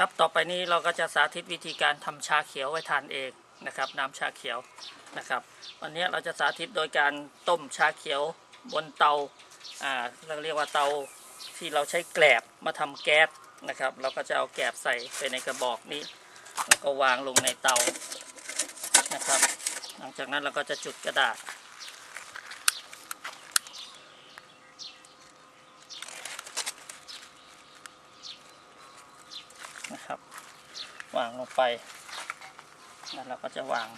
ครับต่อไปนี้เราก็จะสาธิตวิธีการทำชาเขียวไว้ทานเองนะครับ น้ำชาเขียวนะครับ วันนี้เราจะสาธิตโดยการต้มชาเขียวบนเตาอ่าเราเรียกว่าเตาที่เราใช้แกลบมาทำแก๊สนะครับ เราก็จะเอาแกลบใส่ไปในกระบอกนี้ แล้วก็วางลงในเตานะครับ หลังจากนั้นเราก็จะจุดกระดาษ นะครับ วางลงไป แล้วเราก็จะวาง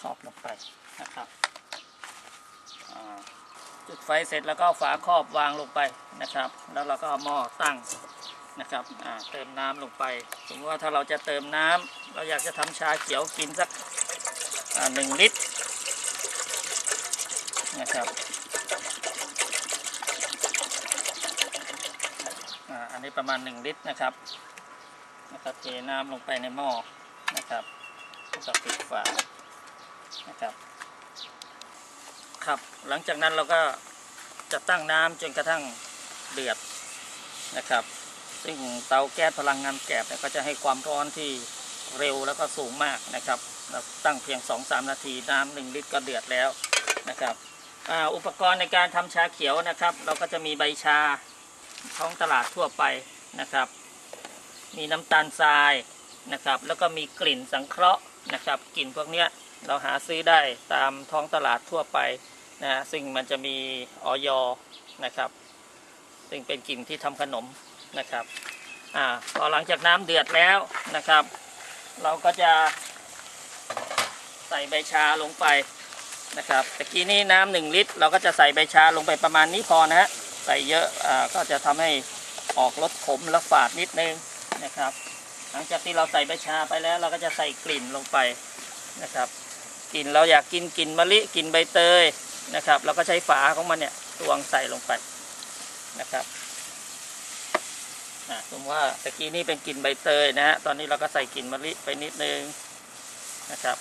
ขอบลงไปนะครับจุดไฟเสร็จแล้วก็ฝาครอบวางลงไปนะครับ แล้วเราก็เอาหม้อตั้งนะครับเติมน้ำลงไปสมมติว่าถ้าเราจะเติมน้ำเราอยากจะทำชาเขียวกินสักหนึ่งลิตรนะครับ อ่าอั นี้ประมาณ 1 ลิตรนะครับนะครับเทน้ำลงไปในหม้อนะครับแล้วก็ปิดฝานะครับ ครับหลังจากนั้นเราก็จะตั้งน้ำจนกระทั่งเดือดนะครับ ซึ่งเตาแก๊สพลังงานแกบเนี่ยก็จะให้ความร้อนที่เร็วแล้วก็สูงมากนะครับเราตั้งเพียง 2-3 นาทีน้ำหนึ่งลิตรก็เดือดแล้วนะครับออุปกรณ์ในการทำชาเขียวนะครับ เราก็จะมีใบชา ท้องตลาดทั่วไปนะครับ มีน้ำตาลทรายนะครับ แล้วก็มีกลิ่นสังเคราะห์นะครับ กลิ่นพวกนี้เราหาซื้อได้ตามท้องตลาดทั่วไปนะฮะซึ่งมันจะมีออยนะครับ ซึ่งเป็นกลิ่นที่ทำขนมนะครับอ่าพอหลังจากน้ำเดือดแล้วนะครับ เราก็จะใส่ใบชาลงไปนะครับตะกี้นี้น้ำหนึ่งลิตร เราก็จะใส่ใบชาลงไปประมาณนี้พอนะฮะ ใส่เยอะอก็จะทำให้ออกรสขมและฝาดนิดนึงนะครับ หลังจากที่เราใส่ใบชาไปแล้ว เราก็จะใส่กลิ่นลงไปนะครับกลิ่นเราอยากกินกลิ่นมะลิกลิ่นใบเตยนะครับ เราก็ใช้ฝาของมันเนี่ยตวงใส่ลงไปนะครับสมมติว่าตะกี้นี่เป็นกลิ่นใบเตยนะฮะตอนนี้เราก็ใส่กลิ่นมะลิไปนิดนึงนะครับ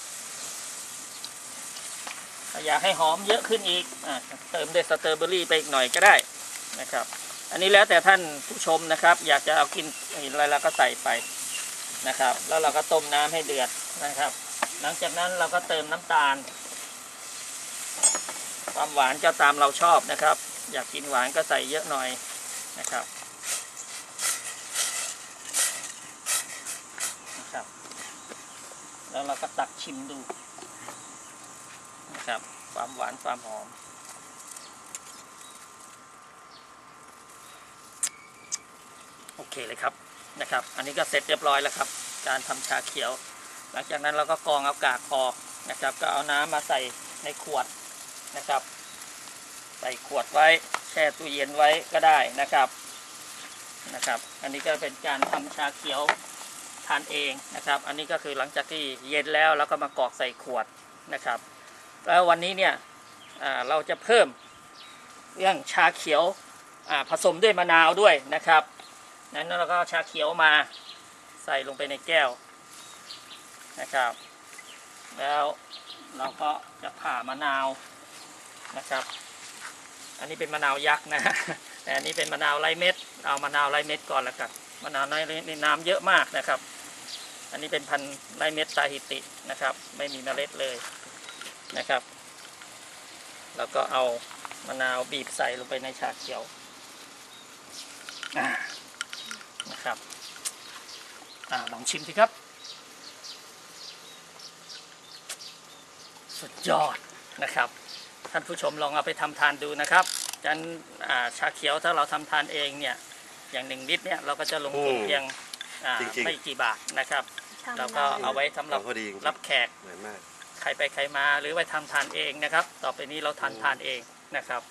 ถ้าอยากให้หอมเยอะขึ้นอีกอเติมด้วยสตรอเบอรี่ไปอีกหน่อยก็ได้ นะครับ อันนี้แล้วแต่ท่านผู้ชมนะครับ อยากจะเอากินอะไรเราก็ใส่ไปนะครับ แล้วเราก็ต้มน้ำให้เดือดนะครับ หลังจากนั้นเราก็เติมน้ำตาล ความหวานก็ตามเราชอบนะครับ อยากกินหวานก็ใส่เยอะหน่อยนะครับนะครับ แล้วเราก็ตักชิมดูนะครับ ความหวานความหอม โอ เคเลยครับนะครับ อันนี้ก็เสร็จเรียบร้อยแล้วครับ การทำชาเขียว หลังจากนั้นเราก็กรองเอากากออกนะครับ ก็เอาน้ำมาใส่ในขวดนะครับ ใส่ขวดไว้แช่ตู้เย็นไว้ก็ได้นะครับนะครับ อันนี้ก็เป็นการทำชาเขียวทานเองนะครับ อันนี้ก็คือหลังจากที่เย็นแล้วเราก็มากรอกใส่ขวดนะครับ แล้ววันนี้เนี่ยเราจะเพิ่มเรื่องชาเขียวผสมด้วยมะนาวด้วยนะครับ นั้นเราก็เอาชาเขียวมาใส่ลงไปในแก้วนะครับ แล้วเราก็จะผ่ามะนาวนะครับ อันนี้เป็นมะนาวยักษ์นะแต่อันนี้เป็นมะนาวไร้เม็ด เอามะนาวไร้เม็ดก่อนแล้วกันมะนาวไร้เม็ดนี่น้ำเยอะมากนะครับ อันนี้เป็นพันไร้เม็ดซาฮิตินะครับ ไม่มีเมล็ดเลยนะครับ แล้วก็เอามะนาวบีบใส่ลงไปในชาเขียวอ่า นะครับอ่าลองชิมสิครับ สุดยอดนะครับ ท่านผู้ชมลองเอาไปทำทานดูนะครับจันอ่าชาเขียวถ้าเราทำทานเองเนี่ย อย่างหนึ่งลิตรเนี่ยเราก็จะลงทุนอืมเพียงอ่าจริงๆ ไม่กี่บาทนะครับทำเราก็เอาไว้สำหรับพอดีจริงๆรับแขก เหมือนมาก ใครไปใครมาหรือไว้ทำทานเองนะครับ ต่อไปนี้เราทานทานเองนะครับ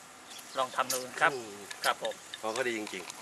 ลองทำดูครับอืม ครับผมพอพอดีจริงๆ